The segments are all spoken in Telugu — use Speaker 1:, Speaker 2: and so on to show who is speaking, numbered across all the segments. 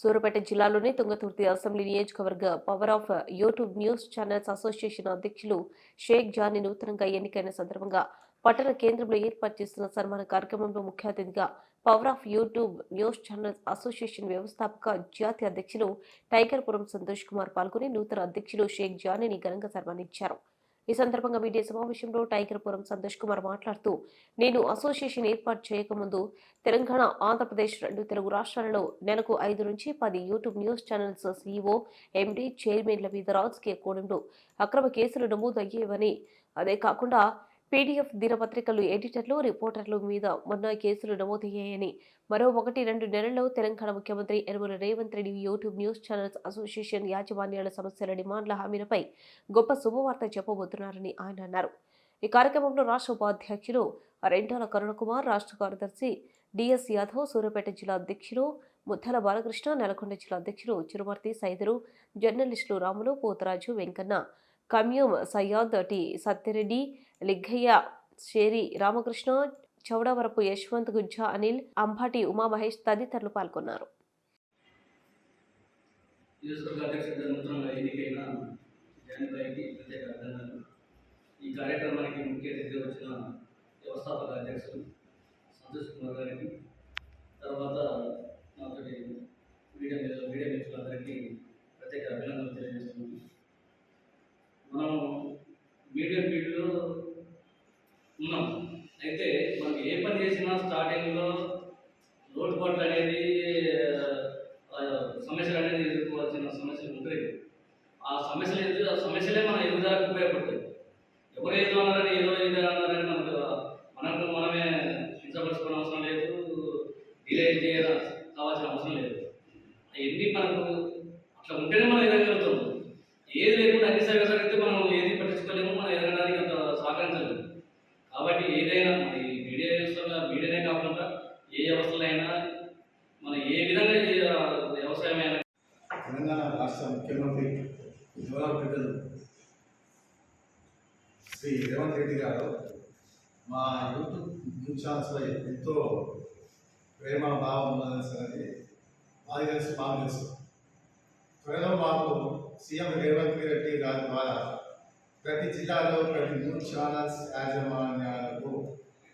Speaker 1: సూరపేట జిల్లాలోని తుంగతుర్తి అసెంబ్లీ నియోజకవర్గ power of YouTube news channels association అధ్యక్షులు షేక్ జానీ నూతనంగా ఎన్నికైన సందర్భంగా పట్టణ కేంద్రంలో ఏర్పాటు చేస్తున్న సన్మాన కార్యక్రమంలో ముఖ్య అతిథిగా power of YouTube news channels association వ్యవస్థాపక జాతీయ అధ్యక్షులు టైగర్పురం సంతోష్ కుమార్ పాల్గొని నూతన అధ్యక్షులు షేక్ జానీని ఘనంగా సన్మానించారు. ఈ సందర్భంగా మీడియా సమావేశంలో టైగర్పురం సంతోష్ కుమార్ మాట్లాడుతూ నేను అసోసియేషన్ ఏర్పాటు చేయకముందు తెలంగాణ ఆంధ్రప్రదేశ్ రెండు తెలుగు రాష్ట్రాలలో నెలకు ఐదు నుంచి పది YouTube news channels CEO MD చైర్మన్ల మీద రాజకీయ కోణంలో అక్రమ కేసులు నమోదు అయ్యేవని అదే కాకుండా పీడీఎఫ్ దినపత్రికలు ఎడిటర్లు రిపోర్టర్లు మీద మొన్న కేసులు నమోదయ్యాయని. మరో ఒకటి రెండు నెలల్లో తెలంగాణ ముఖ్యమంత్రి Yanamala Revanth Reddy YouTube news channels association యాజమాన్యాల సమస్యల డిమాండ్ల హామీలపై గొప్ప శుభవార్త చెప్పబోతున్నారని ఆయన అన్నారు. ఈ కార్యక్రమంలో రాష్ట్ర ఉపాధ్యక్షులు రెంటాల కరుణకుమార్ రాష్ట్ర కార్యదర్శి డిఎస్ యాదవ్ సూర్యాపేట జిల్లా అధ్యక్షులు ముద్దల బాలకృష్ణ నల్గొండ జిల్లా అధ్యక్షులు చిరుమర్తి సైదరు జర్నలిస్టులు రాములు పోతరాజు వెంకన్న కమ్యూమ్ సయ్యాద్ టి. సత్యరెడ్డి లిగ్గయ్య షేరి రామకృష్ణ చౌడవరపు యశ్వంత్ గుజ్జా అనిల్ అంబాటి ఉమామహేష్ తదితరులు పాల్గొన్నారు.
Speaker 2: ఈ కార్యక్రమానికి ముఖ్య అతిథిగా వచ్చిన వ్యవస్థాపక అధ్యక్షులు సంతోష్ కుమార్ గారికి తర్వాత నాతోటి మీడియా మీడియా మిత్రులందరికీ ప్రత్యేక అభినందనలు మనం మీడియం ఫీల్డ్లో ఉన్నాం. అయితే మనం ఏ పని చేసినా స్టార్టింగ్లో లోటుపాట్లు అనేది సమస్యలు అనేది ఎదుర్కోవాల్సిన సమస్యలు ఉంటాయి. ఆ సమస్యలు ఎదురు ఆ సమస్యలే మన ఎదుగుదలకు ఉపయోగపడతాయి. ఎవరు ఏదో అన్నారని ఏదో ఏదో అన్నారని మనకు మనకు మనమే హింసపరచుకోవడం అవసరం లేదు డిలే చేయాల్సిన కావాల్సిన అవసరం లేదు. అవన్నీ మనకు అట్లా ఉంటేనే మనం ఎదగలుగుతాం ఏది లేకుండా అన్ని సరిగితే మనం ఏది పట్టించుకోలేము మనం ఎదగడానికి అంత సహకరించలేము. కాబట్టి ఏదైనా మన ఈ మీడియా వ్యవస్థలో మీడియానే కాకుండా ఏ వ్యవస్థలైనా మనం ఏ విధంగా వ్యవసాయం అయినా
Speaker 3: తెలంగాణ రాష్ట్ర ముఖ్యమంత్రి గౌరవ పెద్దలు శ్రీ రేవంత్ రెడ్డి గారు మా యూట్యూబ్ న్యూస్ ఛానల్స్పై ఎంతో ప్రేమ భావం ఉన్నదని అది మాది తెలుసు మాకు తెలుసు. త్వరలో మాకు సీఎం రేవంత్ రెడ్డి గారి ద్వారా ప్రతి జిల్లాలో ప్రతి news channels యాజమాన్యాలకు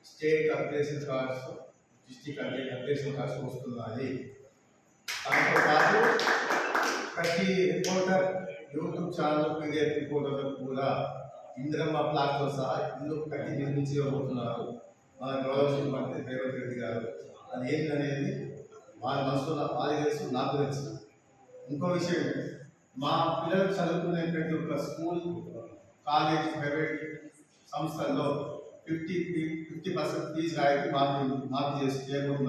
Speaker 3: state updation cards district updation cards వస్తున్నాయి. దాంతోపాటు ప్రతి రిపోర్టర్ యూట్యూబ్ ఛానల్ పీడిఎఫ్ రిపోర్టర్లకు కూడా ఇంద్రమ్మ ప్లాట్తో సహా ఇల్లు కట్టి ఇవ్వబోతున్నారు మన గౌరవ మంత్రి రేవంత్ రెడ్డి గారు. అది ఏంటనేది వారి మనసులో వారి తెలుసు నాకు తెలుసు ఇంకో విషయం మా పిల్లలు చదువుకునే ప్రతి ఒక్క స్కూల్ కాలేజ్ ప్రైవేట్ సంస్థల్లో ఫిఫ్టీ ఫిఫ్టీ పర్సెంట్ ఫీజు రాయితీ మాకు మాకు చేసి చేయబోతున్నారు